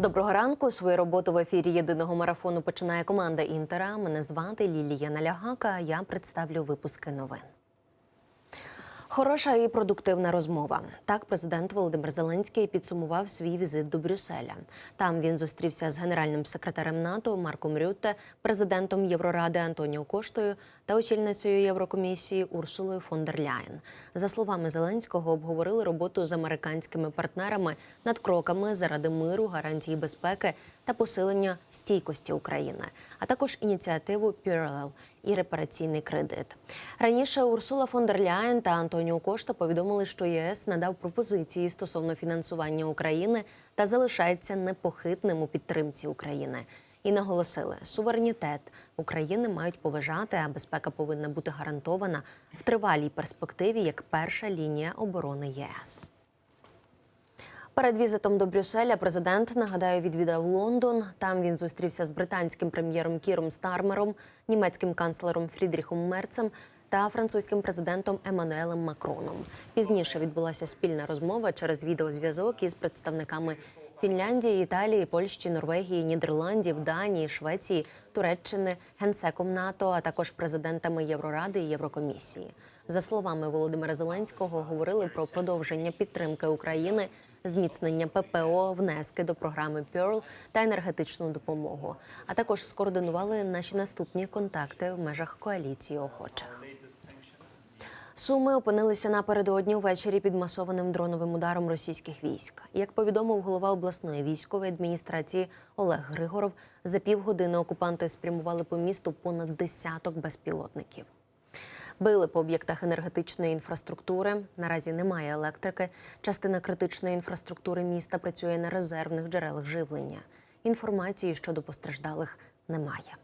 Доброго ранку. Свою роботу в ефірі єдиного марафону починає команда Інтера. Мене звати Лілія Налягака. Я представлю випуски новин. Хороша і продуктивна розмова. Так, президент Володимир Зеленський підсумував свій візит до Брюсселя. Там він зустрівся з генеральним секретарем НАТО Марком Рютте, президентом Євроради Антоніо Коштою та очільницею Єврокомісії Урсулою фон дер Ляєн. За словами Зеленського, обговорили роботу з американськими партнерами над кроками заради миру, гарантії безпеки та посилення стійкості України, а також ініціативу Parallel і репараційний кредит. Раніше Урсула фон дер Ляєн та Антоніо Кошта повідомили, що ЄС надав пропозиції стосовно фінансування України та залишається непохитним у підтримці України. І наголосили, суверенітет України мають поважати, а безпека повинна бути гарантована в тривалій перспективі як перша лінія оборони ЄС. Перед візитом до Брюсселя президент нагадаю відвідав Лондон. Там він зустрівся з британським прем'єром Кіром Стармером, німецьким канцлером Фрідріхом Мерцем та французьким президентом Еммануелем Макроном. Пізніше відбулася спільна розмова через відеозв'язок із представниками Фінляндії, Італії, Польщі, Норвегії, Нідерландів, Данії, Швеції, Туреччини, генсеком НАТО, а також президентами Євроради і Єврокомісії. За словами Володимира Зеленського, говорили про продовження підтримки України зміцнення ППО, внески до програми Pearl та енергетичну допомогу. А також скоординували наші наступні контакти в межах коаліції охочих. Суми опинилися напередодні ввечері під масованим дроновим ударом російських військ. Як повідомив голова обласної військової адміністрації Олег Григоров, за півгодини окупанти спрямували по місту понад десяток безпілотників. Били по об'єктах енергетичної інфраструктури. Наразі немає електрики. Частина критичної інфраструктури міста працює на резервних джерелах живлення. Інформації щодо постраждалих немає.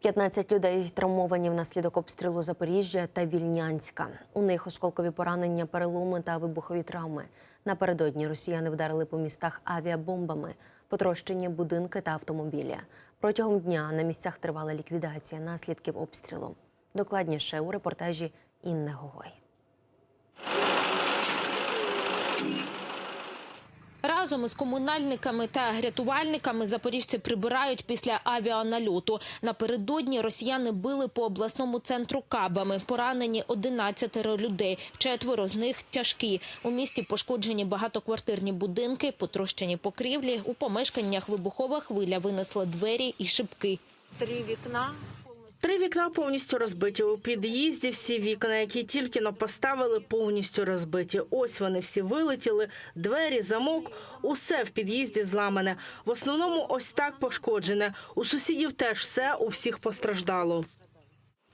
15 людей травмовані внаслідок обстрілу Запоріжжя та Вільнянська. У них осколкові поранення, переломи та вибухові травми. Напередодні росіяни вдарили по містах авіабомбами, потрощені будинки та автомобілі. Протягом дня на місцях тривала ліквідація наслідків обстрілу. Докладніше у репортажі Інни Гогой. Разом із комунальниками та рятувальниками запоріжці прибирають після авіанальоту. Напередодні росіяни били по обласному центру кабами. Поранені 11 людей. Четверо з них тяжкі. У місті пошкоджені багатоквартирні будинки, потрощені покрівлі. У помешканнях вибухова хвиля винесла двері і шибки. Три вікна. Три вікна повністю розбиті. У під'їзді всі вікна, які тільки но поставили, повністю розбиті. Ось вони всі вилетіли, двері, замок, усе в під'їзді зламане. В основному ось так пошкоджене. У сусідів теж все, у всіх постраждало.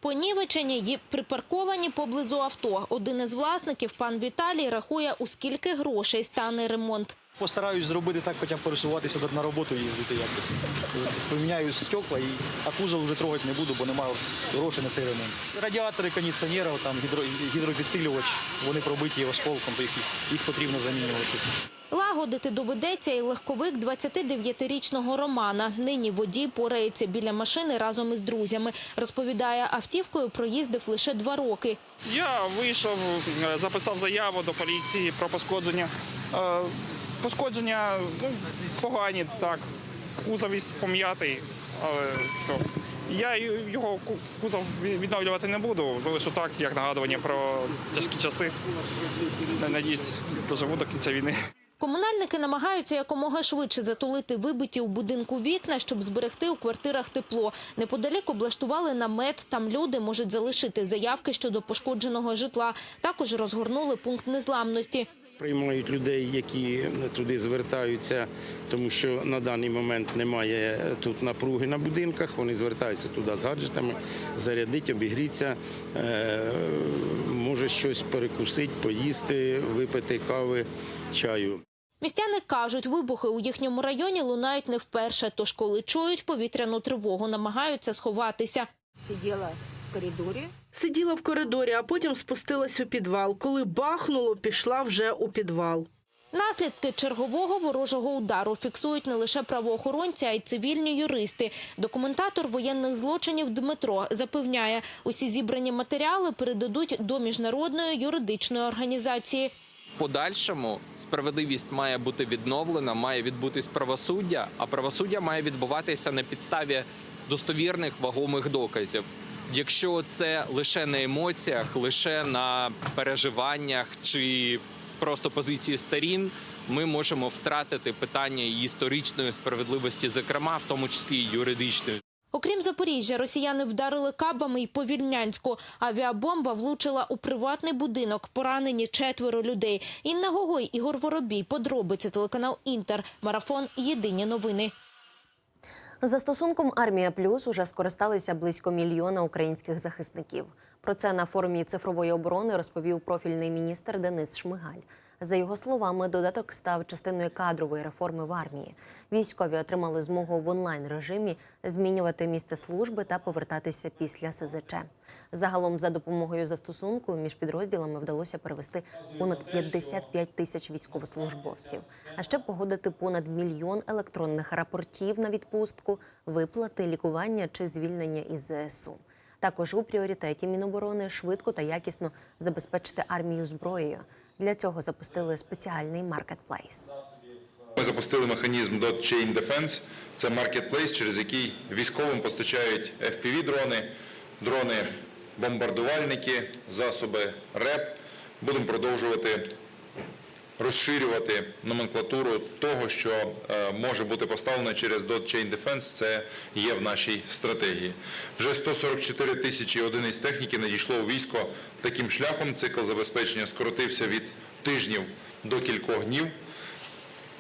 Понівечені й припарковані поблизу авто. Один із власників, пан Віталій, рахує, у скільки грошей стане ремонт. Постараюсь зробити так, хоча б пересуватися на роботу їздити якось. Поміняю стекла, і, а кузов вже трогати не буду, бо немає грошей на цей ремонт. Радіатори, кондиціонери, там гідро, гідропідсилювач, вони пробиті осколком, то їх, їх потрібно замінювати. Лагодити доведеться і легковик 29-річного Романа. Нині водій порається біля машини разом із друзями. Розповідає, автівкою проїздив лише два роки. Я вийшов, е, записав заяву до поліції про пошкодження. Пошкодження ну, погані, так. Кузов весь пом'ятий, але що. Я його кузов відновлювати не буду, залишу так, як нагадування про тяжкі часи. Надіюсь, доживу до кінця війни. Комунальники намагаються якомога швидше затулити вибиті у будинку вікна, щоб зберегти у квартирах тепло. Неподалік облаштували намет. Там люди можуть залишити заявки щодо пошкодженого житла. Також розгорнули пункт незламності. Приймають людей, які туди звертаються, тому що на даний момент немає тут напруги на будинках. Вони звертаються туди з гаджетами, зарядити, обігріться, е, може щось перекусити, поїсти, випити кави, чаю. Містяни кажуть, вибухи у їхньому районі лунають не вперше. Тож, коли чують повітряну тривогу, намагаються сховатися. Сиділа коридорі. Сиділа в коридорі, а потім спустилась у підвал. Коли бахнуло, пішла вже у підвал. Наслідки чергового ворожого удару фіксують не лише правоохоронці, а й цивільні юристи. Документатор воєнних злочинів Дмитро запевняє, усі зібрані матеріали передадуть до міжнародної юридичної організації. подальшому справедливість має бути відновлена, має відбутись правосуддя, а правосуддя має відбуватися на підставі достовірних вагомих доказів. Якщо це лише на емоціях, лише на переживаннях чи просто позиції сторін, ми можемо втратити питання історичної справедливості, зокрема, в тому числі і юридичної. Окрім Запоріжжя, росіяни вдарили кабами і по Вільнянську. Авіабомба влучила у приватний будинок. Поранені четверо людей. Інна Гогой, Ігор Воробій. Подробиці телеканал Інтер. Марафон. Єдині новини. Застосунком Армія Плюс уже скористалися близько мільйона українських захисників. Про це на форумі цифрової оборони розповів профільний міністр Денис Шмигаль. За його словами, додаток став частиною кадрової реформи в армії. Військові отримали змогу в онлайн режимі змінювати місце служби та повертатися після СЗЧ. Загалом, за допомогою застосунку, між підрозділами вдалося перевести понад 55 тисяч військовослужбовців, а ще погодити понад мільйон електронних рапортів на відпустку, виплати, лікування чи звільнення із ЗСУ. Також у пріоритеті Міноборони швидко та якісно забезпечити армію зброєю. Для цього запустили спеціальний маркетплейс. Ми запустили механізм Chain Defense. Це маркетплейс, через який військовим постачають FPV-дрони, дрони бомбардувальники, засоби РЕП. Будемо продовжувати розширювати номенклатуру того, що е, може бути поставлено через Chain Defense. Це є в нашій стратегії. Вже 144 тисячі одиниць техніки надійшло у військо таким шляхом. Цикл забезпечення скоротився від тижнів до кількох днів.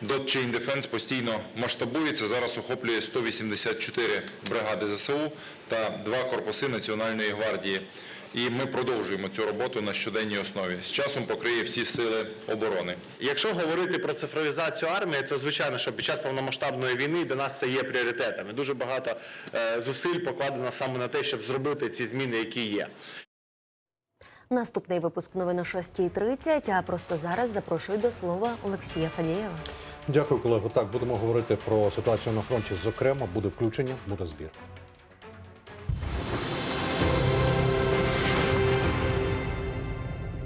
Dot Chain Defense постійно масштабується. Зараз охоплює 184 бригади ЗСУ та два корпуси Національної гвардії. І ми продовжуємо цю роботу на щоденній основі. З часом покриє всі сили оборони. Якщо говорити про цифровізацію армії, то звичайно, що під час повномасштабної війни для нас це є пріоритетом. І дуже багато е, зусиль покладено саме на те, щоб зробити ці зміни, які є. Наступний випуск новин о 6.30, а просто зараз запрошую до слова Олексія Фадієва. Дякую, колего. Так, будемо говорити про ситуацію на фронті. Зокрема, буде включення, буде збір.